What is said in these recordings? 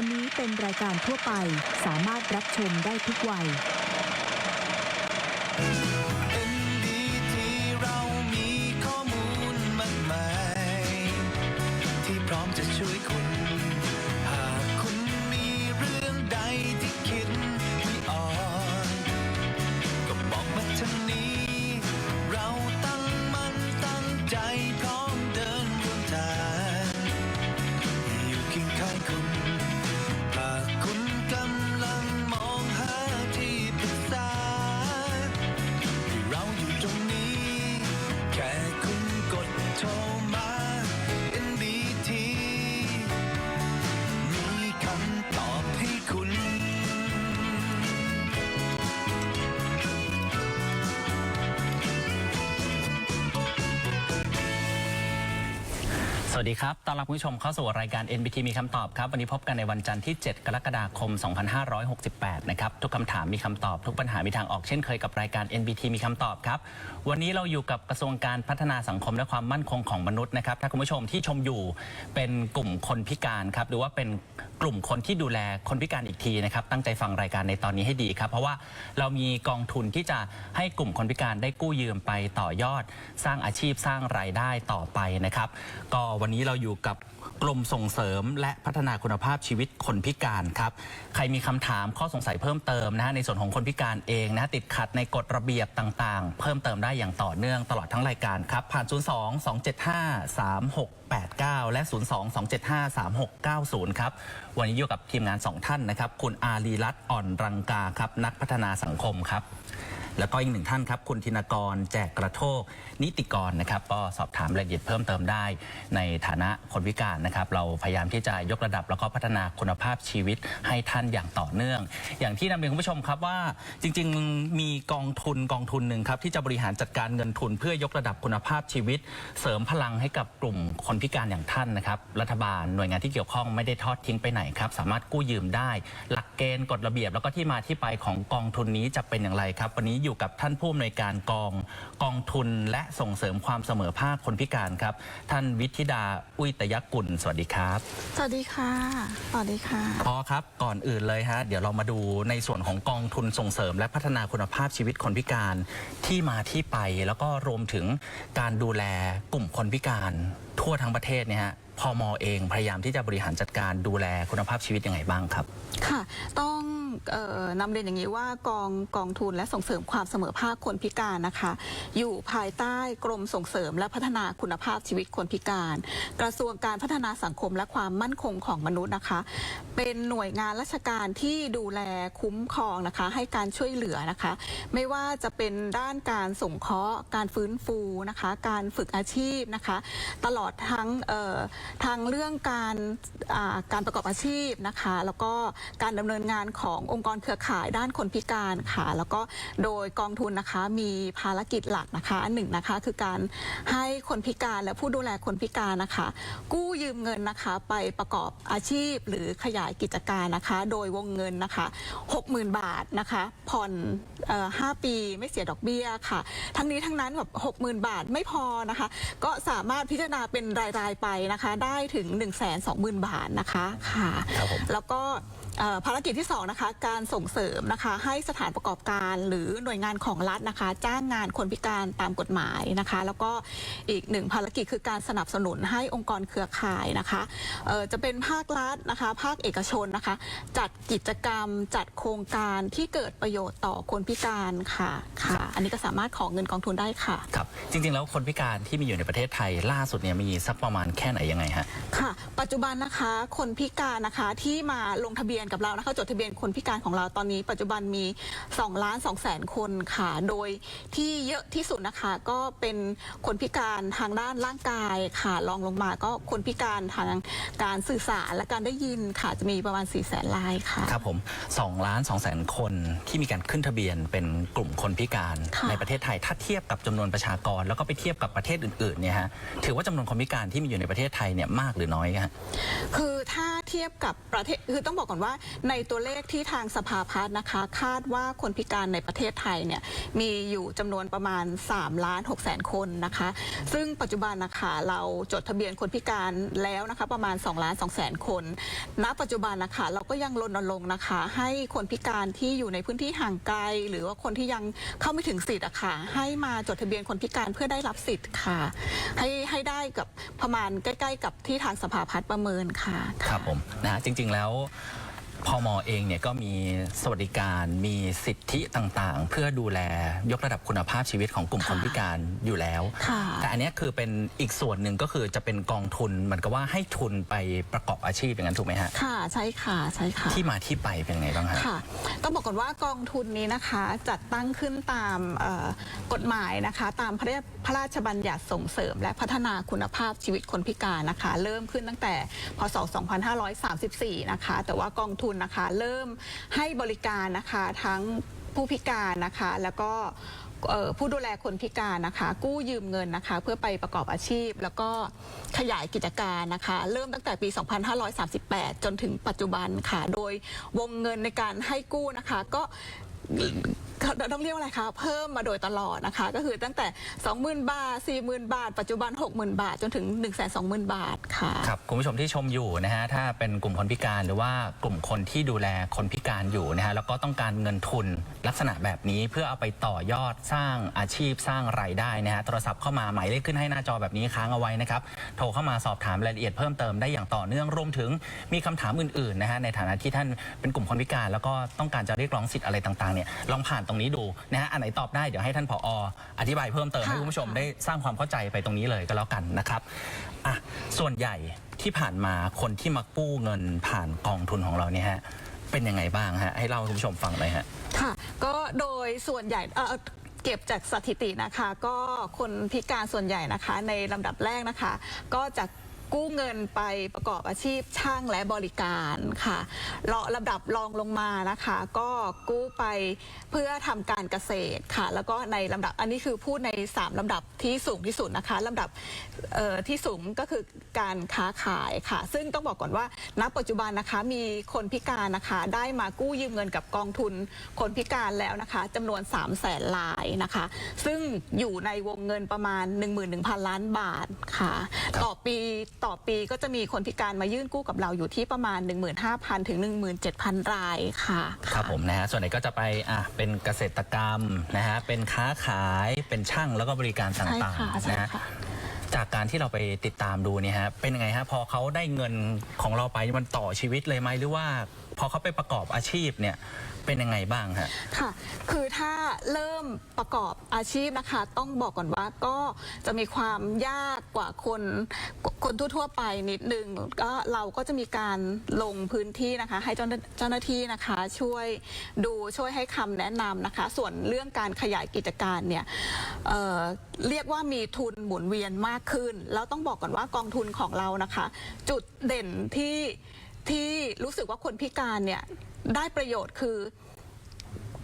การนี้เป็นรายการทั่วไป สามารถรับชมได้ทุกวัย วัสดีครับ ต้อนรับคุณผู้ชมเข้าสู่รายการ NBT มีคำตอบครับ วันนี้พบกันในวันจันทร์ที่ 7 กรกฎาคม 2568 นะครับ ทุกคำถามมีคำตอบ ทุกปัญหามีทางออกเช่นเคยกับรายการ NBT มีคำตอบครับ วันนี้เราอยู่กับกระทรวงการพัฒนาสังคมและความมั่นคงของมนุษย์นะครับ ถ้าคุณผู้ชมที่ชมอยู่เป็นกลุ่มคนพิการครับ หรือว่าเป็นกลุ่มคนที่ดูแลคนพิการอีกทีนะครับ ตั้งใจฟังรายการในตอนนี้ให้ดีครับ เพราะว่าเรามีกองทุนที่จะให้กลุ่มคนพิการได้กู้ยืมไปต่อยอด สร้างอาชีพสร้างรายได้ต่อไปนะครับ ก็วันนี้เราอยู่กับกรมส่งเสริมและพัฒนาคุณภาพชีวิตคนพิการครับ ใครมีคำถามข้อสงสัยเพิ่มเติมนะฮะในส่วนของคนพิการเองนะติดขัดในกฎระเบียบต่างๆ เพิ่มเติมได้อย่างต่อเนื่องตลอดทั้งรายการครับ ผ่าน 02 275 3689 และ 02 275 3690 ครับ วันนี้อยู่กับทีมงาน 2 ท่านนะครับ คุณอารีรัตน์อ่อนรังกาครับ นักพัฒนาสังคมครับ แล้วก็อีกหนึ่งท่านครับคุณธินกรแจกกระโทกนิติกรนะครับก็สอบถามรายละเอียดเพิ่มเติมได้ ในฐานะคนพิการนะครับ เราพยายามที่จะยกระดับแล้วก็พัฒนาคุณภาพชีวิตให้ท่านอย่างต่อเนื่อง อย่างที่นำเรียนคุณผู้ชมครับว่าจริงๆมีกองทุนกองทุนหนึ่งครับที่จะบริหารจัดการเงินทุน เพื่อยกระดับคุณภาพชีวิต เสริมพลังให้กับกลุ่มคนพิการอย่างท่านนะครับรัฐบาลหน่วยงานที่เกี่ยวข้องไม่ได้ทอดทิ้งไปไหนครับสามารถกู้ยืมได้ หลักเกณฑ์กฎระเบียบ แล้วก็ที่มาที่ไปของกองทุนนี้จะเป็นอย่างไรครับวันนี้อยู่กับท่านผู้อำนวยการกองกองทุนและส่งเสริมความเสมอภาคคนพิการครับ ท่านวิทิดาอุยตยกุลสวัสดีครับ สวัสดีค่ะ สวัสดีค่ะพอครับก่อนอื่นเลยฮะเดี๋ยวเรามาดูในส่วนของกองทุนส่งเสริม และพัฒนาคุณภาพชีวิตคนพิการที่มาที่ไป แล้วก็รวมถึงการดูแลกลุ่มคนพิการ ทั่วทั้งประเทศเนี่ยฮะพมเองพยายามที่จะบริหารจัดการดูแลคุณภาพชีวิตยังไงบ้างครับ ค่ะ ต้อง เอ่อนำเรียนอย่างนี้ว่ากองกองทุนและส่งเสริมความเสมอภาคคนพิการนะคะ อยู่ภายใต้กรมส่งเสริมและพัฒนาคุณภาพชีวิตคนพิการ กระทรวงการพัฒนาสังคมและความมั่นคงของมนุษย์นะคะ เป็นหน่วยงานราชการที่ดูแลคุ้มครองนะคะ ให้การช่วยเหลือนะคะ ไม่ว่าจะเป็นด้านการส่งเคราะห์การฟื้นฟูนะคะ การฝึกอาชีพนะคะ ตลอดทั้งเอ่อทางเรื่องการอ่าการประกอบอาชีพนะคะ แล้วก็การดำเนินงานขององค์กรเครือข่ายด้านคนพิการค่ะ แล้วก็โดยกองทุนนะคะมีภารกิจหลักนะคะอันหนึ่งนะคะคือการให้คนพิการและผู้ดูแลคนพิการนะคะ กู้ยืมเงินนะคะไปประกอบอาชีพหรือขยายกิจการนะคะ โดยวงเงินนะคะ 60,000 บาทนะคะผ่อนเอ่อ5ปีไม่เสียดอกเบี้ยค่ะ ทั้งนี้ทั้งนั้นแบบ60,000 บาทไม่พอนะคะ ก็สามารถพิจารณาเป็นราย ๆ ไปนะคะ ได้ถึง 1 2 0 0 0 0 บาทนะคะค่ะครับผมแล้วก็เอ่อ ภารกิจที่2นะคะการส่งเสริมนะคะให้สถานประกอบการ หรือหน่วยงานของรัฐนะคะ จ้างงานคนพิการตามกฎหมายนะคะ แล้วก็อีกหนึ่งภารกิจคือการสนับสนุนให้องค์กรเครือข่ายนะคะเอ่อจะเป็นภาครัฐนะคะ ภาคเอกชนนะคะ จัดกิจกรรมจัดโครงการที่เกิดประโยชน์ต่อคนพิการค่ะค่ะ อันนี้ก็สามารถขอเงินกองทุนได้ค่ะครับจริงๆ แล้วคนพิการที่มีอยู่ในประเทศไทยล่าสุดเนี่ยมีสักประมาณแค่ไหนยังไงฮะค่ะ ปัจจุบันนะคะคนพิการนะคะที่มาลงทะเบียนกับเรานะคะจดทะเบียนคนพิการของเราตอนนี้ ปัจจุบันมี2ล้าน2แสนคนค่ะ โดยที่เยอะที่สุดนะคะก็เป็นคนพิการทางด้านร่างกายค่ะรองลงมาก็คนพิการทางการสื่อสารและการได้ยินค่ะจะมีประมาณ4ี่แสนรายค่ะ ครับผม2ล้าน2แสนคนที่มีการขึ้นทะเบียนเป็นกลุ่มคนพิการค่ะในประเทศไทยถ้าเทียบกับจำนวนประชากร แล้วก็ไปเทียบกับประเทศอื่นๆเนี่ยฮะถือว่าจำนวนคนพิการที่มีอยู่ในประเทศไทยเนี่ยมากหรือน้อยฮะคือถ้าเทียบกับประเทศคือต้องบอกก่อนว่าในตัวเลขที่ทางสภาพัฒน์นะคะ คาดว่าคนพิการในประเทศไทยเนี่ยมีอยู่จำนวนประมาณ3ล้าน6แสนคนนะคะ ซึ่งปัจจุบันนะคะเราจดทะเบียนคนพิการแล้วนะคะประมาณ2ล้าน2แสนคน ณ ปัจจุบันนะคะเราก็ยังรณรงค์นะคะ ให้คนพิการที่อยู่ในพื้นที่ห่างไกล หรือว่าคนที่ยังเข้าไม่ถึงสิทธิ์อะค่ะให้มาจดทะเบียนคนพิการเพื่อได้รับสิทธิ์ค่ะ ให้ให้ได้กับประมาณใกล้ ๆ กับที่ทางสภาพัฒน์ประเมินค่ะ ครับผมนะฮะจริงๆแล้ว พมเองเนี่ยก็มีสวัสดิการมีสิทธิต่างๆ เพื่อดูแลยกระดับคุณภาพชีวิตของกลุ่มค่ะคนพิการอยู่แล้ว ค่ะแต่อันเนี้ยคือเป็นอีกส่วนหนึ่งก็คือจะเป็นกองทุนเหมือนกับว่าให้ทุนไปประกอบอาชีพอย่างนั้นถูกไหมฮะ ค่ะใช่ค่ะใช่ค่ะ ที่มาที่ไปเป็นไงบ้างฮะ ค่ะต้องบอกก่อนว่ากองทุนนี้นะคะ จัดตั้งขึ้นตามเอ่อกฎหมายนะคะ ตามพระราชพระราชบัญญัติส่งเสริม และพัฒนาคุณภาพชีวิตคนพิการนะคะ เริ่มขึ้นตั้งแต่พศ 2534 นะคะ แต่ว่ากองทุนนะคะ เริ่มให้บริการนะคะทั้งผู้พิการนะคะ แล้วก็เอ่อผู้ดูแลคนพิการนะคะ กู้ยืมเงินนะคะ เพื่อไปประกอบอาชีพ แล้วก็ขยายกิจการนะคะ เริ่มตั้งแต่ปี 2538 จนถึงปัจจุบันค่ะ โดยวงเงินในการให้กู้นะคะ ก็ ต้องเรียกว่าอะไรคะ เพิ่มมาโดยตลอดนะคะ ก็คือตั้งแต่ 20,000 บาท 40,000 บาท ปัจจุบัน 60,000 บาท จนถึง 120,000 บาทค่ะ ครับคุณผู้ชมที่ชมอยู่นะฮะ ถ้าเป็นกลุ่มคนพิการหรือว่ากลุ่มคนที่ดูแลคนพิการอยู่นะฮะ แล้วก็ต้องการเงินทุนลักษณะแบบนี้เพื่อเอาไปต่อยอดสร้างอาชีพสร้างรายได้นะฮะ โทรศัพท์เข้ามาหมายเลขขึ้นให้หน้าจอแบบนี้ค้างเอาไว้นะครับ โทรเข้ามาสอบถามรายละเอียดเพิ่มเติมได้อย่างต่อเนื่อง รวมถึงมีคำถามอื่นๆนะฮะ ในฐานะที่ท่านเป็นกลุ่มคนพิการ แล้วก็ต้องการจะเรียกร้องสิทธิ์อะไรต่างๆเนี่ยลองผ่านตรงนี้ดูนะฮะอันไหนตอบได้เดี๋ยวให้ท่านผออธิบายเพิ่มเติมให้ค่ะคุณผู้ชมค่ะได้สร้างความเข้าใจไปตรงนี้เลยก็แล้วกันนะครับอะส่วนใหญ่ที่ผ่านมาคนที่มากู้เงินผ่านกองทุนของเราเนี่ยฮะเป็นยังไงบ้างฮะให้เล่าให้คุณผู้ชมฟังหน่อยฮะ ค่ะ ก็โดยส่วนใหญ่เอ่อเก็บจากสถิตินะคะ ก็คนพิการส่วนใหญ่นะคะ ในลำดับแรกนะคะ ก็จะกู้ กู้เงินไปประกอบอาชีพช่างและบริการค่ะรอลำดับรองลงมานะคะ ก็กู้ไปเพื่อทำการเกษตรค่ะ แล้วก็ในลำดับอันนี้คือพูดใน 3ลำดับที่สูงที่สุดนะคะลำดับที่สูงก็คือการค้าขายค่ะ ซึ่งต้องบอกก่อนว่า ณ ปัจจุบันนะคะมีคนพิการนะคะได้มากู้ยืมเงินกับกองทุนคนพิการแล้วนะคะจำนวน 3 0 0แสนลายนะคะ ซึ่งอยู่ในวงเงินประมาณ 11,000 ล้านบาทค่ะ ต่อปีต่อปีก็จะมีคนพิการมายื่นกู้กับเราอยู่ที่ประมาณ 15,000 ถึง 17,000 รายค่ะ ครับผมนะฮะส่วนไหนก็จะไปอะเป็นเกษตรกรรมนะฮะเป็นค้าขายเป็นช่างแล้วก็บริการต่างใช่ค่ะๆใช่นะฮะค่ะ จากการที่เราไปติดตามดูเนี่ยฮะเป็นยังไงฮะพอเขาได้เงินของเราไปมันต่อชีวิตเลยไหมหรือว่า พอเขาไปประกอบอาชีพเนี่ยเป็นยังไงบ้างฮะ ค่ะ คือถ้าเริ่มประกอบอาชีพนะคะ ต้องบอกก่อนว่าก็จะมีความยากกว่าคนคนทั่วๆไปนิดนึงก็เราก็จะมีการลงพื้นที่นะคะ ให้เจ้าเจ้าหน้าที่นะคะช่วยดูช่วยให้คำแนะนำนะคะ ส่วนเรื่องการขยายกิจการเนี่ยเอ่อเรียกว่ามีทุนหมุนเวียนมากขึ้น แล้วต้องบอกก่อนว่ากองทุนของเรานะคะ จุดเด่นที่ ที่รู้สึกว่าคนพิการเนี่ยได้ประโยชน์คือ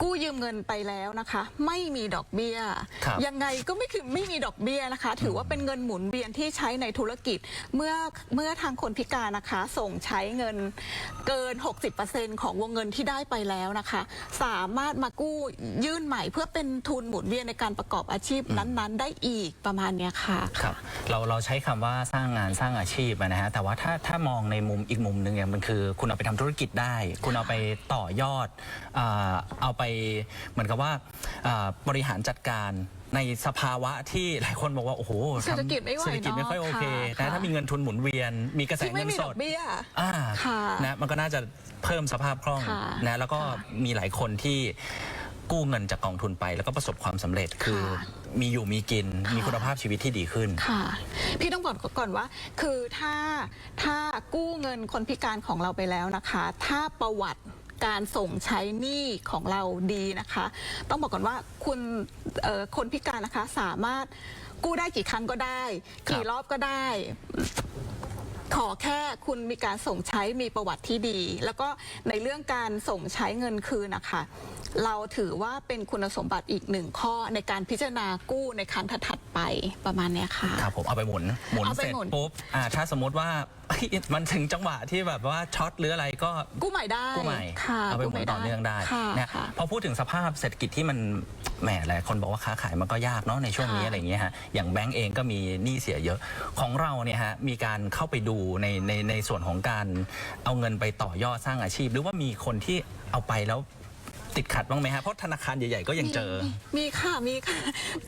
กู้ยืมเงินไปแล้วนะคะ ไม่มีดอกเบี้ย ครับยังไงก็ไม่คือไม่มีดอกเบี้ยนะคะ ถือว่าเป็นเงินหมุนเวียนที่ใช้ในธุรกิจ เมื่อเมื่อทางคนพิการนะคะ ส่งใช้เงินเกิน 60%ของวงเงินที่ได้ไปแล้วนะคะ สามารถมากู้ยื่นใหม่ เพื่อเป็นทุนหมุนเวียนในการประกอบอาชีพนั้นๆ ได้อีกประมาณเนี้ยค่ะ ครับเราเราใช้คำว่าสร้างงานสร้างอาชีพอะนะฮะแต่ว่าถ้าถ้ามองในมุมอีกมุมหนึ่งเนี่ยมันคือ คุณเอาไปทำธุรกิจได้ คุณเอาไปต่อยอดอาเอาไปเหมือนกับว่าอ่าบริหารจัดการในสภาวะที่หลายคนบอกว่าโอ้โหทำเศรษฐกิจไม่ไหวเศรษฐกิจไม่ค่อยโอเคเนอะค่ะนะถ้ามีเงินทุนหมุนเวียน มีกระแสที่ไม่เงินมีสดอดกเบี้ย อ่าค่ะนะมันก็น่าจะเพิ่มสภาพคล่องค่ะนะแล้วก็ค่ะมีหลายคนที่กู้เงินจากกองทุนไป แล้วก็ประสบความสำเร็จคือค่ะมีอยู่มีกิน ค่ะ มีคุณภาพชีวิตที่ดีขึ้น ค่ะ พี่ต้องบอกก่อนว่า คือถ้าถ้ากู้เงินคนพิการของเราไปแล้วนะคะ ถ้าประวัติ การส่งใช้หนี้ของเราดีนะคะ ต้องบอกก่อนว่าคุณคนพิการนะคะสามารถกู้ได้กี่ครั้งก็ได้ กี่รอบก็ได้ขอแค่คุณมีการส่งใช้มีประวัติที่ดี แล้วก็ในเรื่องการส่งใช้เงินคืนนะคะ เราถือว่าเป็นคุณสมบัติอีกหนึ่งข้อในการพิจารณากู้ในครั้งถัดๆไปประมาณเนี้ยค่ะ ครับผมเอาไปหมุนหมุนเอาไปเสร็จหมุน ปุ๊บอ่าถ้าสมมติว่า มันถึงจังหวะที่แบบว่าช็อตหรืออะไรก็ กู้ใหม่ได้กู้ใหม่ค่ะเอาไปหมุนกู้ต่อเนื่องได้ค่ะเนี่ยค่ะ พอพูดถึงสภาพเศรษฐกิจที่มันแหมหลายคนบอกว่าค้าขายมันก็ยากเนาะในช่วงนี้ค่ะ อะไรอย่างเงี้ยฮะอย่างแบงก์เองก็มีหนี้เสียเยอะของเราเนี่ยฮะมีการเข้าไปดูในในในส่วนของการเอาเงินไปต่อยอดสร้างอาชีพ หรือว่ามีคนที่เอาไปแล้ว ติดขัดบ้างไหมฮะเพราะธนาคารใหญ่ๆก็ยังเจอ มีมีค่ะมีค่ะ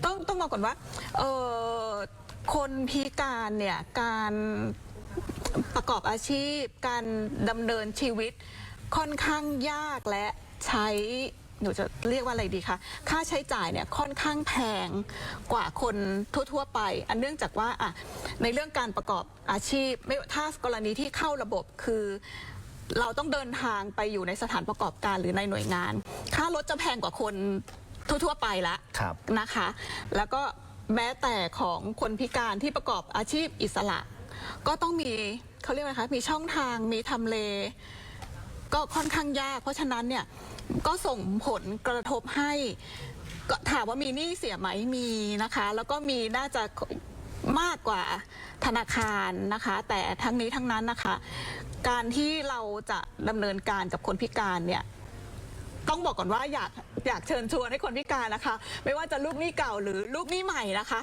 ต้องต้องบอกก่อนว่าเออคนพิการเนี่ยการประกอบอาชีพ การดำเนินชีวิตค่อนข้างยากและใช้หนูจะเรียกว่าอะไรดีคะค่าใช้จ่ายเนี่ยค่อนข้างแพงกว่าคนทั่ว ๆ ไป อันเนื่องจากว่าอะในเรื่องการประกอบอาชีพไม่ถ้ากรณีที่เข้าระบบคือ เราต้องเดินทางไปอยู่ในสถานประกอบการหรือในหน่วยงาน ค่ารถจะแพงกว่าคนทั่ว ๆ ไปละครับ นะคะ แล้วก็แม้แต่ของคนพิการที่ประกอบอาชีพอิสระ ก็ต้องมีเขาเรียกว่าอะไรคะมีช่องทางมีทำเล ก็ค่อนข้างยาก เพราะฉะนั้นเนี่ยก็ส่งผลกระทบให้ก็ถามว่ามีหนี้เสียไหมมีนะคะ แล้วก็มีน่าจะ มากกว่าธนาคารนะคะ แต่ทั้งนี้ทั้งนั้นนะคะ การที่เราจะดำเนินการกับคนพิการเนี่ย ต้องบอกก่อนว่าอยากอยากเชิญชวนให้คนพิการนะคะ ไม่ว่าจะลูกหนี้เก่าหรือลูกหนี้ใหม่นะคะ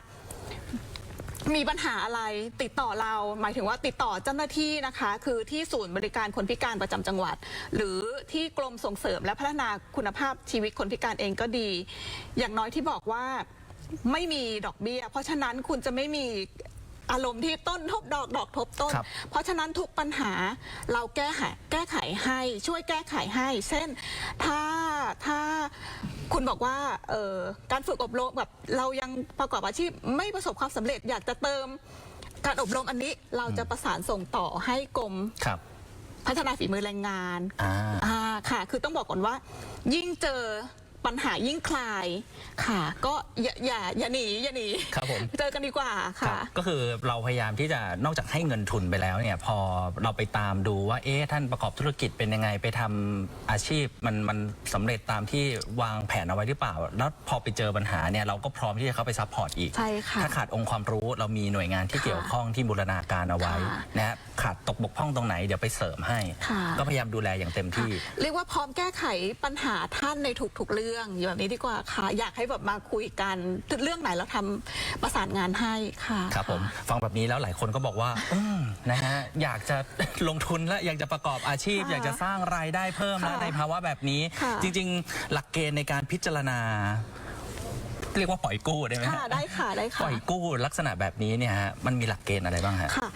มีปัญหาอะไรติดต่อเรา หมายถึงว่าติดต่อเจ้าหน้าที่นะคะ คือที่ศูนย์บริการคนพิการประจำจังหวัด หรือที่กรมส่งเสริมและพัฒนาคุณภาพชีวิตคนพิการเองก็ดี อย่างน้อยที่บอกว่า ไม่มีดอกเบี้ย เพราะฉะนั้นคุณจะไม่มีอารมณ์ที่ต้นทบดอกดอกทบต้น ครับเพราะฉะนั้นทุกปัญหาเราแก้ไขแก้ไขให้ช่วยแก้ไขให้ เช่นถ้าถ้าคุณบอกว่าเอ่อการฝึกอบรมแบบเรายังประกอบอาชีพไม่ประสบความสำเร็จอยากจะเติมการอบรมอันนี้เราจะประสานส่งต่อให้กรม ครับ พัฒนาฝีมือแรงงานอ่า อ่าค่ะ คือต้องบอกก่อนว่า ยิ่งเจอ ปัญหายิ่งคลายค่ะ ก็อย่าอย่าอย่าหนีอย่าหนีครับผม เจอกันดีกว่าครัค่ะบก็คือเราพยายามที่จะนอกจากให้เงินทุนไปแล้วเนี่ยพอเราไปตามดูว่าเอ๊ะท่านประกอบธุรกิจเป็นยังไงไปทำอาชีพมันมันสำเร็จตามที่วางแผนเอาไว้หรือเปล่า แล้วพอไปเจอปัญหาเนี่ยเราก็พร้อมที่จะเข้าไปซัพพอร์ตอีก ใช่ค่ะถ้าขาดองค์ความรู้เรามีหน่วยงานที่ค่ะเกี่ยวข้องที่บูรณาการเอาไว้ค่ะนะฮะขาดตกบกพร่องตรงไหนเดี๋ยวไปเสริมให้ ค่ะ ก็พยายามดูแลอย่างเต็มที่ เรียกว่าพร้อมแก้ไขปัญหาท่านในทุกๆเรื่องอย่างแบบนี้ดีกว่าค่ะ อยากให้แบบมาคุยกันเรื่องไหนเราทำประสานงานให้ค่ะ ครับผมฟังแบบนี้แล้วหลายคนก็บอกว่าอืมนะฮะอยากจะ ลงทุนและอยากจะประกอบอาชีพ ค่ะอยากจะสร้างรายได้เพิ่มนะค่ะในภาวะแบบนี้ ค่ะ จริง ๆ หลักเกณฑ์ในการพิจารณา เรียกว่าปล่อยกู้ได้ไหมฮะค่ะได้ค่ะได้ปค่ะ ล่อยกู้ลักษณะแบบนี้เนี่ยฮะมันมีหลักเกณฑ์อะไรบ้างฮะ ค่ะ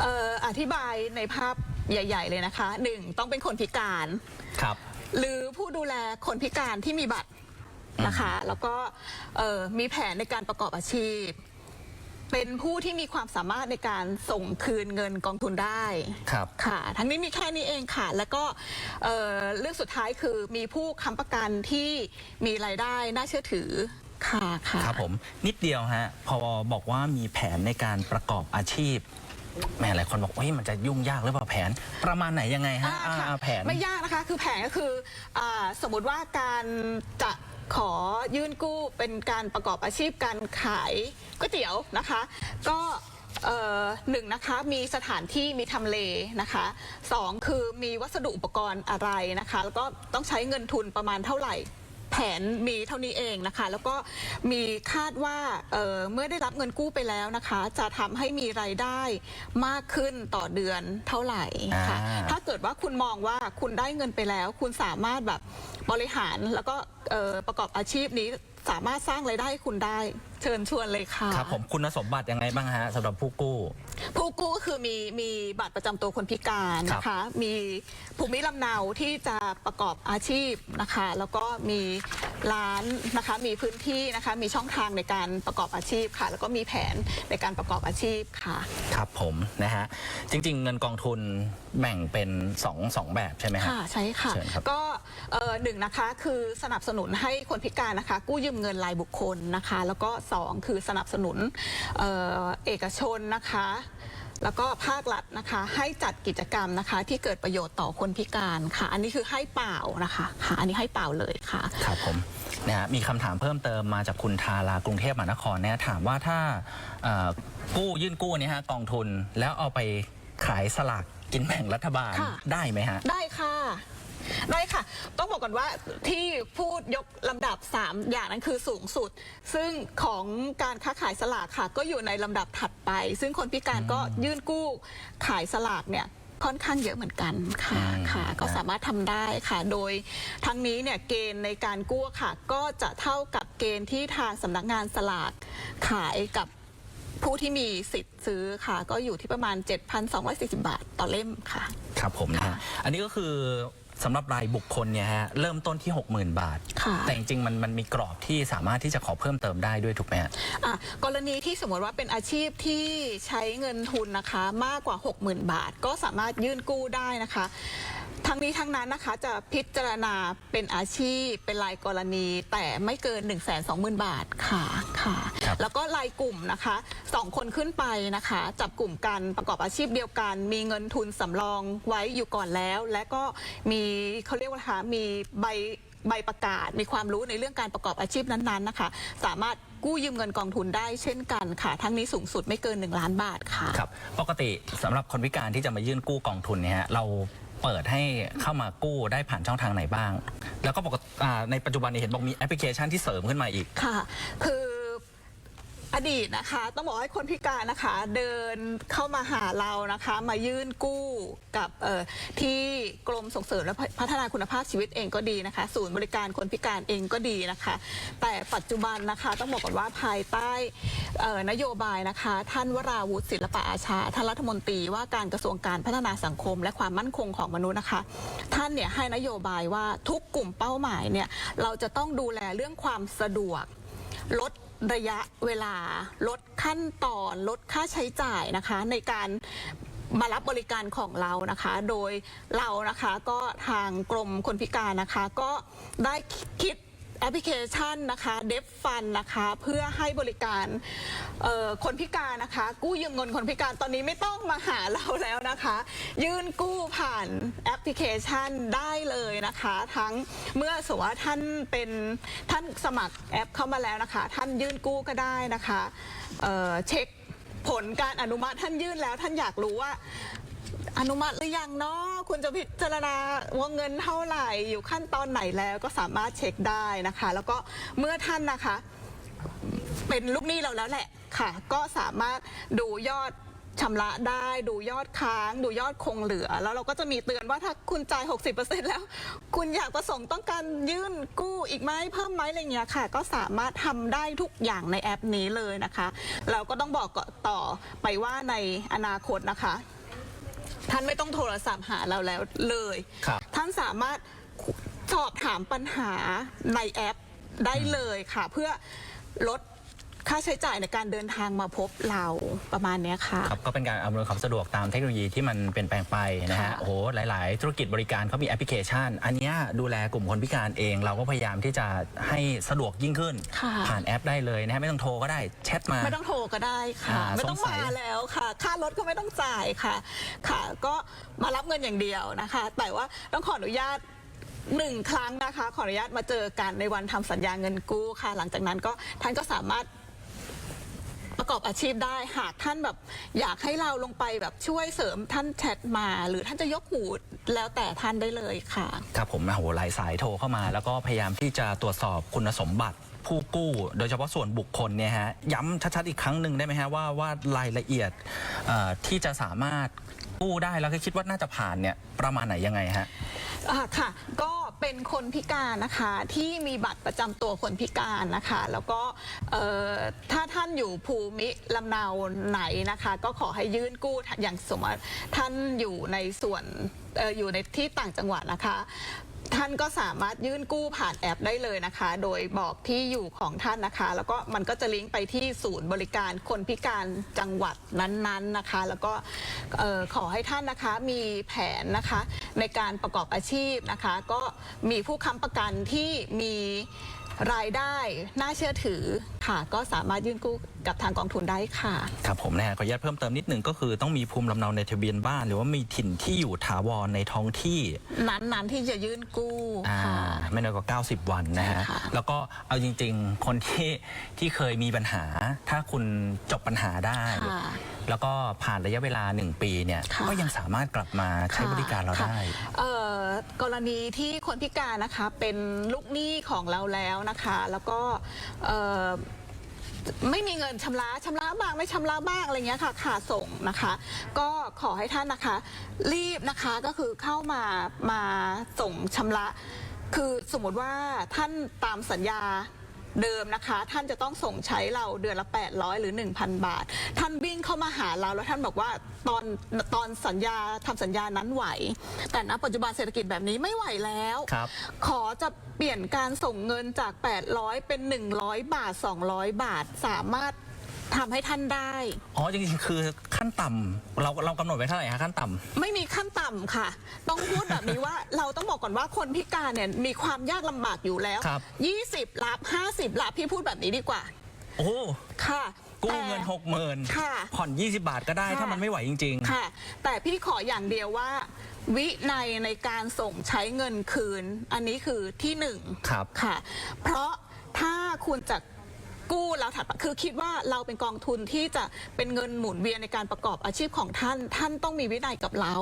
เอ่ออธิบายในภาพใหญ่ ๆ เลยนะคะหนึ่งต้องเป็นคนพิการ ครับ หรือผู้ดูแลคนพิการที่มีบัตรนะคะ แล้วก็เอ่อมีแผนในการประกอบอาชีพ เป็นผู้ที่มีความสามารถในการส่งคืนเงินกองทุนได้ครับ ค่ะ ทั้งนี้มีแค่นี้เองค่ะ แล้วก็เอ่อเรื่องสุดท้ายคือมีผู้ค้ำประกันที่มีรายได้น่าเชื่อถือค่ะค่ะ ครับผมนิดเดียวฮะพอบอกว่ามีแผนในการประกอบอาชีพ แหม่หลายคนบอกว่ามันจะยุ่งยากหรือเปล่าแผน ประมาณไหนยังไงฮะอ่าค่ะอ่าแผน ไม่ยากนะคะคือแผนก็คืออาสมมติว่าการจะขอยื่นกู้เป็นการประกอบอาชีพการขายก๋วยเตี๋ยวนะคะ ก็เอ่อหนึ่งนะคะมีสถานที่มีทำเลนะคะสองคือมีวัสดุอุปกรณ์อะไรนะคะ แล้วก็ต้องใช้เงินทุนประมาณเท่าไหร่ แผนมีเท่านี้เองนะคะ แล้วก็มีคาดว่าเอ่อเมื่อได้รับเงินกู้ไปแล้วนะคะ จะทำให้มีรายได้มากขึ้นต่อเดือนเท่าไหร่ค่ะอ่าถ้าเกิดว่าคุณมองว่าคุณได้เงินไปแล้ว คุณสามารถแบบบริหารแล้วก็เอ่อประกอบอาชีพนี้ สามารถสร้างรายได้ให้คุณได้ เชิญชวนเลยค่ะ ครับผมคุณสมบัติยังไงบ้างฮะสำหรับผู้กู้ ผู้กู้ก็คือมีมีบัตรประจำตัวคนพิการนะคะมีภูมิลำเนาที่จะประกอบอาชีพนะคะ แล้วก็มีร้านนะคะ มีพื้นที่นะคะ มีช่องทางในการประกอบอาชีพค่ะ แล้วก็มีแผนในการประกอบอาชีพค่ะ ครับผมนะฮะจริง ๆ เงินกองทุน แบ่งเป็น2องสองแบบใช่ไหมฮะ ค่ะใช่ค่ะ เชิญครับก็เอ่อหนึ่งนะคะคือสนับสนุนให้คนพิการนะคะ กู้ยืมเงินรายบุคคลนะคะ แล้วก็สองคือสนับสนุนเอ่อเอกชนนะคะ แล้วก็ภาครัฐนะคะ ให้จัดกิจกรรมนะคะ ที่เกิดประโยชน์ต่อคนพิการค่ะ อันนี้คือให้เปล่านะคะค่ะ อันนี้ให้เปล่าเลยค่ะ ครับผมนะฮะมีคำถามเพิ่มเติมมาจากคุณทารากรุงเทพมหานครเนี่ยถามว่าถ้าเอ่อกู้ยื่นกู้เนี่ยฮะกองทุนแล้วเอาไป ขายสลากกินแบ่งรัฐบาลค่ะ ได้ไหมฮะ ได้ค่ะ ได้ค่ะ ต้องบอกก่อนว่าที่พูดยกลำดับ 3 อย่างนั้นคือสูงสุด ซึ่งของการค้าขายสลากค่ะ ก็อยู่ในลำดับถัดไป ซึ่งคนพิการก็ยื่นกู้ขายสลากเนี่ยค่อนข้างเยอะเหมือนกันค่ะอืมค่ะ ก็นะสามารถทำได้ค่ะ โดยทั้งนี้เนี่ยเกณฑ์ในการกู้ค่ะ ก็จะเท่ากับเกณฑ์ที่ทางสำนักงานสลากขายกับ ผู้ที่มีสิทธิ์ซื้อค่ะ ก็อยู่ที่ประมาณ 7,240 บาทต่อเล่มค่ะ ครับผมนะฮะค่ะอันนี้ก็คือสำหรับรายบุคคลเนี่ยฮะเริ่มต้นที่ 60,000 บาท ค่ะ แต่จริงๆมันมันมีกรอบที่สามารถที่จะขอเพิ่มเติมได้ด้วยถูกไหมฮะ อะกรณีที่สมมติว่าเป็นอาชีพที่ใช้เงินทุนนะคะ มากกว่า 60,000 บาท ก็สามารถยื่นกู้ได้นะคะ ทั้งนี้ทั้งนั้นนะคะจะพิจารณาเป็นอาชีพเป็นรายกรณี แต่ไม่เกิน 1 2 0 0 0 0 บาทค่ะค่ะ ครับแล้วก็รายกลุ่มนะคะสองคนขึ้นไปนะคะ จับกลุ่มกันประกอบอาชีพเดียวกัน มีเงินทุนสำรองไว้อยู่ก่อนแล้ว และก็มีเขาเรียกว่านะคะมีใบใบประกาศ มีความรู้ในเรื่องการประกอบอาชีพนั้นๆนะคะ สามารถกู้ยืมเงินกองทุนได้เช่นกันค่ะ ทั้งนี้สูงสุดไม่เกิน 1 ล้านบาทค่ะ ครับ ปกติสำหรับคนพิการที่จะมายื่นกู้กองทุนเนี่ยฮะเรา เปิดให้เข้ามากู้ได้ผ่านช่องทางไหนบ้าง แล้วก็ปกติอ่าในปัจจุบันนี้เห็นบอกมีแอปพลิเคชันที่เสริมขึ้นมาอีก ค่ะ คือ อดีตนะคะ ต้องบอกให้คนพิการนะคะ เดินเข้ามาหาเรานะคะ มายื่นกู้กับที่กรมส่งเสริมและพัฒนาคุณภาพชีวิตเองก็ดีนะคะ ศูนย์บริการคนพิการเองก็ดีนะคะ แต่ปัจจุบันนะคะต้องบอกก่อนว่าภายใต้นโยบายนะคะ ท่านวราวุฒิศิลปะอาชาท่านรัฐมนตรีว่าการกระทรวงการพัฒนาสังคม และความมั่นคงของมนุษย์นะคะ ท่านเนี่ยให้นโยบายว่าทุกกลุ่มเป้าหมายเนี่ยเราจะต้องดูแลเรื่องความสะดวกลด ระยะเวลาลดขั้นตอนลดค่าใช้จ่ายนะคะ ในการมารับบริการของเรานะคะ โดยเรานะคะก็ทางกรมคนพิการนะคะ ก็ได้คิด แอปพลิเคชันนะคะเดฟฟันนะคะเพื่อให้บริการคนพิการนะคะ กู้ยืมเงินคนพิการตอนนี้ไม่ต้องมาหาเราแล้วนะคะ ยื่นกู้ผ่านแอปพลิเคชันได้เลยนะคะ ทั้งเมื่อสว่าท่านเป็นท่านสมัครแอปเข้ามาแล้วนะคะ ท่านยื่นกู้ก็ได้นะคะเเช็คผลการอนุมัติท่านยื่นแล้วท่านอยากรู้ว่า อนุมัติหรือยังเนาะคุณจะพิจารณาว่าเงินเท่าไหร่อยู่ขั้นตอนไหนแล้วก็สามารถเช็คได้นะคะ แล้วก็เมื่อท่านนะคะ เป็นลูกหนี้เราแล้วแหละค่ะ ก็สามารถดูยอดชำระได้ดูยอดค้าง ดูยอดคงเหลือ แล้วเราก็จะมีเตือนว่าถ้าคุณจ่าย 60%แล้ว คุณอยากประสงค์ต้องการยื่นกู้อีกไหมเพิ่มไหมอะไรเงี้ยค่ะ ก็สามารถทำได้ทุกอย่างในแอปนี้เลยนะคะ เราก็ต้องบอกต่อไปว่าในอนาคตนะคะ ท่านไม่ต้องโทรศัพท์หาเราแล้วเลย ครับ ท่านสามารถสอบถามปัญหาในแอปได้เลยค่ะ เพื่อลด ค่าใช้จ่ายในการเดินทางมาพบเราประมาณเนี้ยค่ะ ครับก็เป็นการอำนวยความสะดวกตามเทคโนโลยีที่มันเปลี่ยนแปลงไปนะฮะค่ะ โอ้โหหลาย ๆ ธุรกิจบริการเขามีแอปพลิเคชัน อันเนี้ยดูแลกลุ่มคนพิการเอง เราก็พยายามที่จะให้สะดวกยิ่งขึ้น ค่ะ ผ่านแอปได้เลยนะฮะไม่ต้องโทรก็ได้แชทมา ไม่ต้องโทรก็ได้ค่ะ อ่าไม่ต้องสงสัยมาแล้วค่ะ ค่ารถก็ไม่ต้องจ่ายค่ะ ค่ะ ก็มารับเงินอย่างเดียวนะคะ แต่ว่าต้องขออนุญาตหนึ่งครั้งนะคะ ขออนุญาตมาเจอกันในวันทำสัญญาเงินกู้ค่ะ หลังจากนั้นก็ท่านก็สามารถ ประกอบอาชีพได้หากท่านแบบอยากให้เราลงไปแบบช่วยเสริมท่านแชทมา หรือท่านจะยกหูแล้วแต่ท่านได้เลยค่ะ ครับผมนะโหหลายสายโทรเข้ามา แล้วก็พยายามที่จะตรวจสอบคุณสมบัติ ผู้กู้ โดยเฉพาะส่วนบุคคลเนี่ยฮะย้ำชัดๆอีกครั้งหนึ่งได้ไหมฮะว่าว่ารายละเอียดเอ่อที่จะสามารถกู้ได้แล้วก็คิดว่าน่าจะผ่านเนี่ยประมาณไหนยังไงฮะ อ่าค่ะ ก็เป็นคนพิการนะคะที่มีบัตรประจำตัวคนพิการนะคะ แล้วก็เอ่อถ้าท่านอยู่ภูมิลำเนาไหนนะคะ ก็ขอให้ยื่นกู้อย่างสมมติท่านอยู่ในส่วนเอ่ออยู่ในที่ต่างจังหวัดนะคะ ท่านก็สามารถยื่นกู้ผ่านแอปได้เลยนะคะ โดยบอกที่อยู่ของท่านนะคะ แล้วก็มันก็จะลิงก์ไปที่ศูนย์บริการคนพิการจังหวัดนั้นๆนะคะ แล้วก็ขอให้ท่านนะคะมีแผนนะคะในการประกอบอาชีพนะคะ ก็มีผู้ค้ำประกันที่มี รายได้น่าเชื่อถือค่ะ ก็สามารถยื่นกู้กับทางกองทุนได้ค่ะ ครับผมนะฮะขออนุญาตเพิ่มเติมนิดหนึ่งก็คือต้องมีภูมิลำเนาในทะเบียนบ้าน หรือว่ามีถิ่นที่อยู่ถาวรในท้องที่นั้นๆที่จะยื่นกู้อ่าค่ะ ไม่น้อยกว่า 90 วันนะฮะ ใช่ค่ะ แล้วก็เอาจริง ๆ คนที่ที่เคยมีปัญหา ถ้าคุณจบปัญหาได้ ค่ะ แล้วก็ผ่านระยะเวลา 1 ปีเนี่ยค่ะ ก็ยังสามารถกลับมาใช้บริการเราค่ะได้ เอ่อกรณีที่คนพิการนะคะเป็นลูกหนี้ของเราแล้วนะคะ แล้วก็เอ่อไม่มีเงินชำระชำระบ้างไม่ชำระบ้างอะไรเงี้ยค่ะขาดส่งนะคะ ก็ขอให้ท่านนะคะ รีบนะคะก็คือเข้ามามาส่งชำระ คือสมมติว่าท่านตามสัญญา เดิมนะคะ ท่านจะต้องส่งใช้เราเดือนละ 800 หรือ 1,000 บาท ท่านวิ่งเข้ามาหาเราแล้วท่านบอกว่าตอนตอนสัญญาทำสัญญานั้นไหว แต่ณปัจจุบันเศรษฐกิจแบบนี้ไม่ไหวแล้ว ครับ ขอจะเปลี่ยนการส่งเงินจาก 800 เป็น 100 บาท 200 บาทสามารถ ทำให้ท่านได้ อ๋อจริงๆคือขั้นต่ำเราเรากำหนดไว้เท่าไหร่ฮะขั้นต่ำไม่มีขั้นต่ำค่ะ ต้องพูดแบบนี้ว่า เราต้องบอกก่อนว่าคนพิการเนี่ยมีความยากลำบากอยู่แล้ว ครับ 20รับ50รับพี่พูดแบบนี้ดีกว่า โอ้ค่ะกู้แต่เงิน6 0,000ื่นค่ะผ่อน 20 บาทก็ได้ค่ะ ถ้ามันไม่ไหวจริง ค่ะ แต่พี่ขออย่างเดียวว่า วินัยในการส่งใช้เงินคืน อันนี้คือที่หนึ่งครับ ค่ะ เพราะถ้าคุณจะ กู้แล้วถัดไปคือคิดว่าเราเป็นกองทุนที่จะเป็นเงินหมุนเวียนในการประกอบอาชีพของท่าน ท่านต้องมีวินัยกับเรา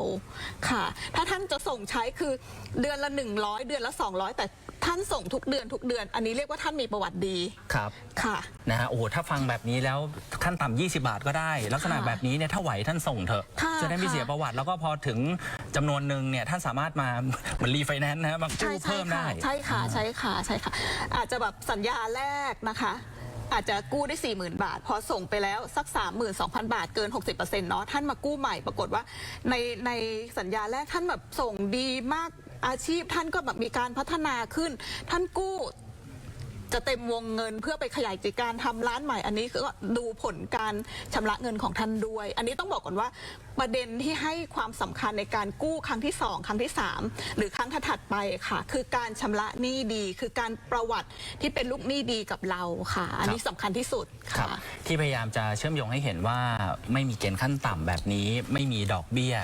ค่ะ ถ้าท่านจะส่งใช้คือเดือนละ 100 เดือนละ 200 แต่ท่านส่งทุกเดือนทุกเดือน อันนี้เรียกว่าท่านมีประวัติดีๆครับค่ะ นะฮะโอ้โหถ้าฟังแบบนี้แล้วขั้นต่ำ20 บาทก็ได้ ลักษณะค่ะแบบนี้เนี่ยถ้าไหวท่านส่งเถอะค่ะจะได้ไม่ค่ะเสียประวัติ แล้วก็พอถึงจำนวนหนึ่งเนี่ยท่านสามารถมา เหมือนรีไฟแนนซ์นะฮะมากู้เพิ่มได้ ใช่ค่ะใช่ค่ะใช่ค่ะ อาจจะแบบสัญญาแรกนะคะ อาจจะกู้ได้ 40,000 บาท พอส่งไปแล้วสัก 32,000 บาทเกิน 60%เนาะท่านมากู้ใหม่ปรากฏว่าในในสัญญาแรกท่านแบบส่งดีมากอาชีพ ท่านก็แบบมีการพัฒนาขึ้น ท่านกู้จะเต็มวงเงินเพื่อไปขยายกิจการทำร้านใหม่อันนี้ก็ดูผลการชำระเงินของท่านด้วย อันนี้ต้องบอกก่อนว่า ประเด็นที่ให้ความสำคัญในการกู้ครั้งที่ 2 ครั้งที่ 3 หรือครั้งถัดๆไปค่ะ คือการชำระหนี้ดี คือการประวัติที่เป็นลูกหนี้ดีกับเราค่ะ อันนี้สำคัญที่สุดครับค่ะที่พยายามจะเชื่อมโยงให้เห็นว่าไม่มีเกณฑ์ขั้นต่ำแบบนี้ ไม่มีดอกเบี้ย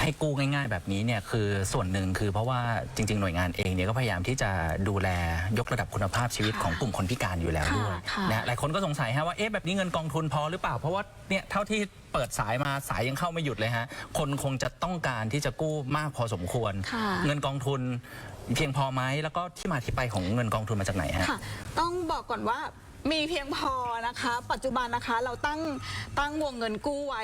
ให้กู้ง่ายๆ แบบนี้เนี่ยคือส่วนหนึ่งคือเพราะว่าจริง ๆ หน่วยงานเองเนี่ยก็พยายามที่จะดูแลยกระดับคุณภาพชีวิตค่ะของกลุ่มคนพิการอยู่แล้วด้วยค่ะค่ะนะหลายคนก็สงสัยฮะว่าเอ๊ะแบบนี้เงินกองทุนพอหรือเปล่าเพราะว่าเนี่ยเท่าที่ เปิดสายมาสายยังเข้าไม่หยุดเลยฮะ คนคงจะต้องการที่จะกู้มากพอสมควร ค่ะ เงินกองทุนเพียงพอไหมแล้วก็ที่มาที่ไปของเงินกองทุนมาจากไหนฮะ ค่ะต้องบอกก่อนว่ามีเพียงพอนะคะ ปัจจุบันนะคะเราตั้งตั้งวงเงินกู้ไว้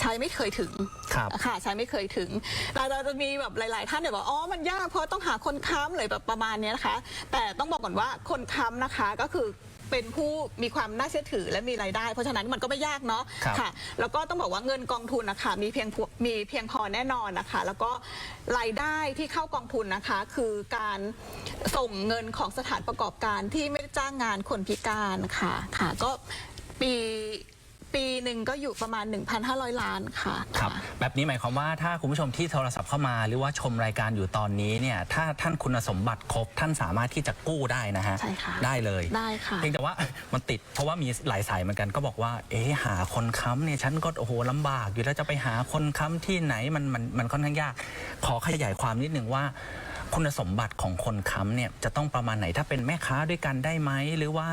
ใช้ไม่เคยถึงครับ ค่ะใช้ไม่เคยถึงเราเราจะมีแบบหลาย ๆ ท่านเดี๋ยวบอกอ๋อมันยากเพราะต้องหาคนค้ำเลยแบบประมาณเนี้ยนะคะ แต่ต้องบอกก่อนว่าคนค้ำนะคะก็คือ เป็นผู้มีความน่าเชื่อถือและมีรายได้ เพราะฉะนั้นมันก็ไม่ยากเนาะครับ ค่ะ แล้วก็ต้องบอกว่าเงินกองทุนนะคะมีเพียงพอมีเพียงพอแน่นอนนะคะ แล้วก็รายได้ที่เข้ากองทุนนะคะ คือการส่งเงินของสถานประกอบการที่ไม่ได้จ้างงานคนพิการค่ะค่ะก็ปี ปีหนึ่งก็อยู่ประมาณ 1,500 ล้านค่ะครับค่ะแบบนี้หมายความว่าถ้าคุณผู้ชมที่โทรศัพท์เข้ามา หรือว่าชมรายการอยู่ตอนนี้เนี่ยถ้าท่านคุณสมบัติครบท่านสามารถที่จะกู้ได้นะฮะใช่ค่ะ ได้เลย ได้ค่ะ เพียงแต่ว่า มันติดเพราะว่ามีหลายสายเหมือนกันก็บอกว่า เอ๊ะหาคนค้ำเนี่ยฉันก็โอ้โหลำบากอยู่แล้วจะไปหาคนค้ำที่ไหนมันมันมันค่อนข้างยาก ขอขยายความนิดนึงว่า คุณสมบัติของคนค้ำเนี่ยจะต้องประมาณไหนถ้าเป็นแม่ค้าด้วยกันได้ไหมหรือว่า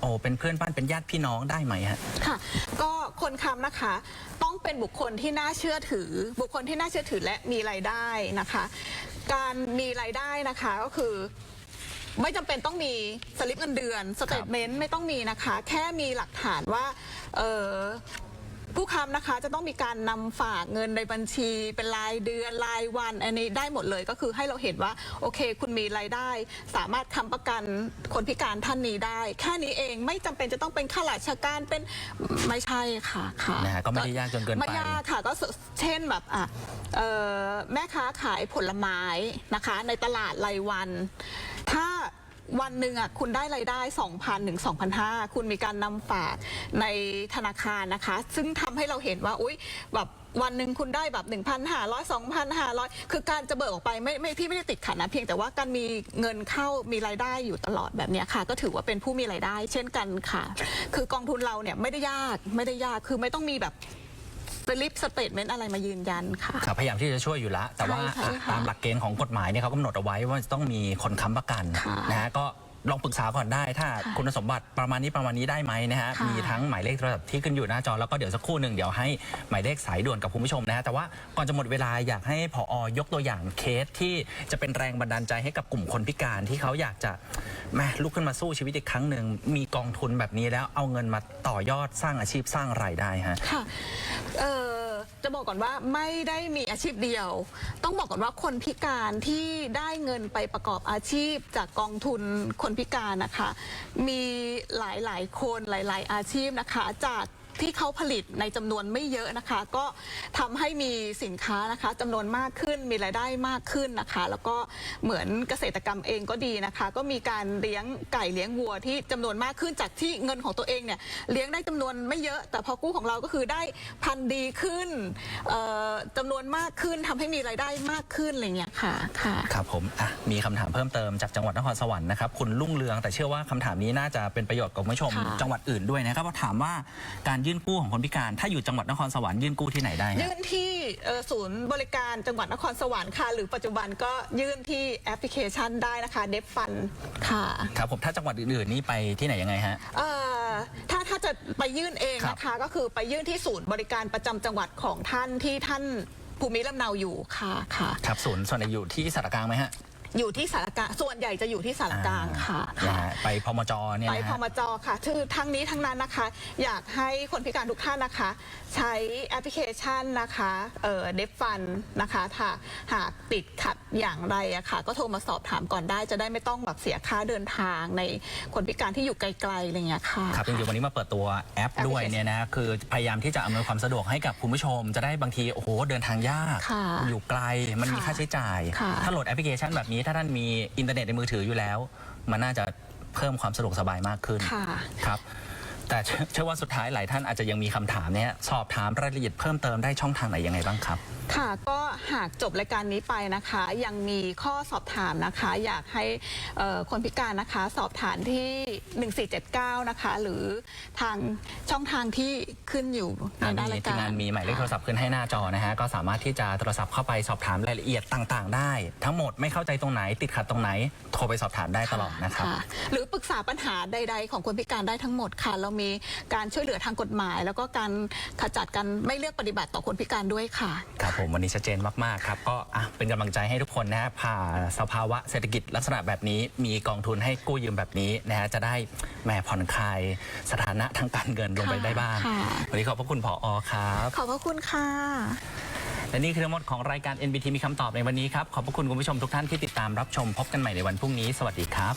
โอ้เป็นเพื่อนบ้านเป็นญาติพี่น้องได้ไหมฮะค่ะ ก็คนค้ำนะคะ ต้องเป็นบุคคลที่น่าเชื่อถือ บุคคลที่น่าเชื่อถือและมีรายได้นะคะ การมีรายได้นะคะก็คือไม่จำเป็นต้องมีสลิปเงินเดือนสเตทเมนต์ไม่ต้องมีนะคะ แค่มีหลักฐานว่าเออ ผู้ค้ำนะคะจะต้องมีการนำฝากเงินในบัญชีเป็นรายเดือนรายวัน อันนี้ได้หมดเลยก็คือให้เราเห็นว่าโอเค คุณมีรายได้ สามารถค้ำประกันคนพิการท่านนี้ได้ แค่นี้เองไม่จำเป็นจะต้องเป็นข้าราชการเป็นไม่ใช่ค่ะค่ะ นะฮะก็ไม่ได้ยากจนเกินไป ไม่ยากค่ะก็สเช่นแบบอะเอ่อแม่ค้าขายผลไม้นะคะ ในตลาดรายวัน ถ้า วันหนึ่งอะคุณได้รายได้ 2,000ถึง2,500 คุณมีการนำฝากในธนาคารนะคะ ซึ่งทำให้เราเห็นว่าอุ๊ยแบบวันหนึ่งคุณได้แบบ 1,500 2,500 คือการจะเบิกออกไปไม่ไม่พี่ไม่ได้ติดขัดนะ เพียงแต่ว่าการมีเงินเข้ามีรายได้อยู่ตลอดแบบนี้ค่ะ ก็ถือว่าเป็นผู้มีรายได้ เช่นกันค่ะ คือกองทุนเราเนี่ยไม่ได้ยากไม่ได้ยากคือไม่ต้องมีแบบ ลิปสเตทเมนต์อะไรมายืนยันค่ะ ครับพยายามที่จะช่วยอยู่แล้วแต่ว่าใช่ค่ะตามหลักเกณฑ์ของกฎหมายเนี่ยเขากำหนดเอาไว้ว่าจะต้องมีคนค้ำประกันค่ะ นะฮะก็ ลองปรึกษาก่อนได้ถ้าค่ะคุณสมบัติประมาณนี้ประมาณนี้ได้ไหมนะฮะค่ะ มีทั้งหมายเลขโทรศัพท์ที่ขึ้นอยู่หน้าจอแล้วก็เดี๋ยวสักครู่หนึ่งเดี๋ยวให้หมายเลขสายด่วนกับคุณผู้ชมนะฮะแต่ว่าก่อนจะหมดเวลาอยากให้ผอยกตัวอย่างเคสที่จะเป็นแรงบันดาลใจให้กับกลุ่มคนพิการที่เขาอยากจะแหม่ลุกขึ้นมาสู้ชีวิตอีกครั้งหนึ่งมีกองทุนแบบนี้แล้วเอาเงินมาต่อยอดสร้างอาชีพสร้างรายได้ฮะ ค่ะเอ่อ จะบอกก่อนว่าไม่ได้มีอาชีพเดียว ต้องบอกก่อนว่าคนพิการที่ได้เงินไปประกอบอาชีพจากกองทุนคนพิการนะคะ มีหลายๆ คนหลาย ๆ อาชีพนะคะจาก ที่เขาผลิตในจำนวนไม่เยอะนะคะ ก็ทำให้มีสินค้านะคะจำนวนมากขึ้นมีรายได้มากขึ้นนะคะ แล้วก็เหมือนเกษตรกรรมเองก็ดีนะคะ ก็มีการเลี้ยงไก่เลี้ยงวัวที่จำนวนมากขึ้นจากที่เงินของตัวเองเนี่ยเลี้ยงได้จำนวนไม่เยอะ แต่พอกู้ของเราก็คือได้พันธุ์ดีขึ้นเอ่อจำนวนมากขึ้นทำให้มีรายได้มากขึ้นอะไรเงี้ยค่ะค่ะ ครับผมอะมีคำถามเพิ่มเติมจากจังหวัดนครสวรรค์นะครับคุณลุ่งเรืองแต่เชื่อว่าคำถามนี้น่าจะเป็นประโยชน์กับคุณผู้ชม ค่ะ จังหวัดอื่นด้วยนะครับเพราะถามว่าการยื่นกู้ของคนพิการ ถ้าอยู่จังหวัดนครสวรรค์ยื่นกู้ที่ไหนได้ฮะยื่นที่เอ่อศูนย์บริการจังหวัดนครสวรรค์ค่ะ หรือปัจจุบันก็ยื่นที่แอปพลิเคชันได้นะคะ เดฟฟันค่ะครับผมถ้าจังหวัดอื่นๆนี่ไปที่ไหนยังไงฮะ เอ่อถ้าถ้าจะไปยื่นเองครับนะคะ ก็คือไปยื่นที่ศูนย์บริการประจำจังหวัดของท่านที่ท่านภูมิลำเนาอยู่ค่ะค่ะ ครับศูนย์ส่วนใหญ่อยู่ที่สารกลางไหมฮะ อยู่ที่สารกลางส่วนใหญ่จะอยู่ที่สารกลางค่ะนะค่ะฮะไปพมจเนี่ยไปนะพฮะ มจค่ะคือทั้งนี้ทั้งนั้นนะคะ อยากให้คนพิการทุกท่านนะคะ ใช้แอปพลิเคชันนะคะเอ่อเดฟฟันนะคะถ้าหากติดขัดอย่างไรอะค่ะ ก็โทรมาสอบถามก่อนได้ จะได้ไม่ต้องแบบเสียค่าเดินทางในคนพิการที่อยู่ไกลๆอะไรอย่างเงี้ยค่ะ ครับจริงๆวันนี้มาเปิดตัวแอปด้วยเนี่ยนะคือพยายามที่จะอำนวยความสะดวกให้กับคุณผู้ชม จะได้บางทีโอ้โหเดินทางยาก ค่ะอยู่ไกลมันมีค่ะค่าใช้จ่าย ค่ะถ้าโหลดแอปพลิเคชันแบบนี้ถ้าท่านมีอินเทอร์เน็ตในมือถืออยู่แล้ว มันน่าจะเพิ่มความสะดวกสบายมากขึ้นค่ะ ครับ แต่เชื่อเชื่อว่าสุดท้ายหลายท่านอาจจะยังมีคำถามเนี่ยสอบถามรายละเอียดเพิ่มเติมได้ช่องทางไหนยังไงบ้างครับ ค่ะก็หากจบรายการนี้ไปนะคะ ยังมีข้อสอบถามนะคะ อยากให้เอ่อคนพิการนะคะ สอบถามที่ 1479 นะคะ หรือทางช่องทางที่ขึ้นอยู่ในด้านรายทีกามงารนมีหมายเลขโทรศัพท์ขึ้นให้หน้าจอนะฮะก็สามารถที่จะโทรศัพท์เข้าไปสอบถามรายละเอียดต่างๆ ได้ ทั้งหมดไม่เข้าใจตรงไหน ติดขัดตรงไหนโทรไปสอบถามได้ตลอดนะครับ หรือปรึกษาปัญหาใด ๆ ของคนพิการได้ทั้งหมดค่ะเรามีการช่วยเหลือทางกฎหมาย แล้วก็การขจัดการไม่เลือกปฏิบัติต่อคนพิการด้วยค่ะ ครับผมวันนี้ชัดเจนมากๆครับก็อะเป็นกำลังใจให้ทุกคนนะฮะผ่าสภาวะเศรษฐกิจลักษณะแบบนี้ มีกองทุนให้กู้ยืมแบบนี้นะฮะจะได้แหม่ผ่อนคลายสถานะทางการเงินลงไปได้บ้าง ค่ะ วันนี้ขอบพระคุณผอครับ ขอบพระคุณค่ะ และนี่คือทั้งหมดของรายการ NBT มีคำตอบในวันนี้ครับ ขอบพระคุณคุณผู้ชมทุกท่านที่ติดตามรับชมพบกันใหม่ในวันพรุ่งนี้ สวัสดีครับ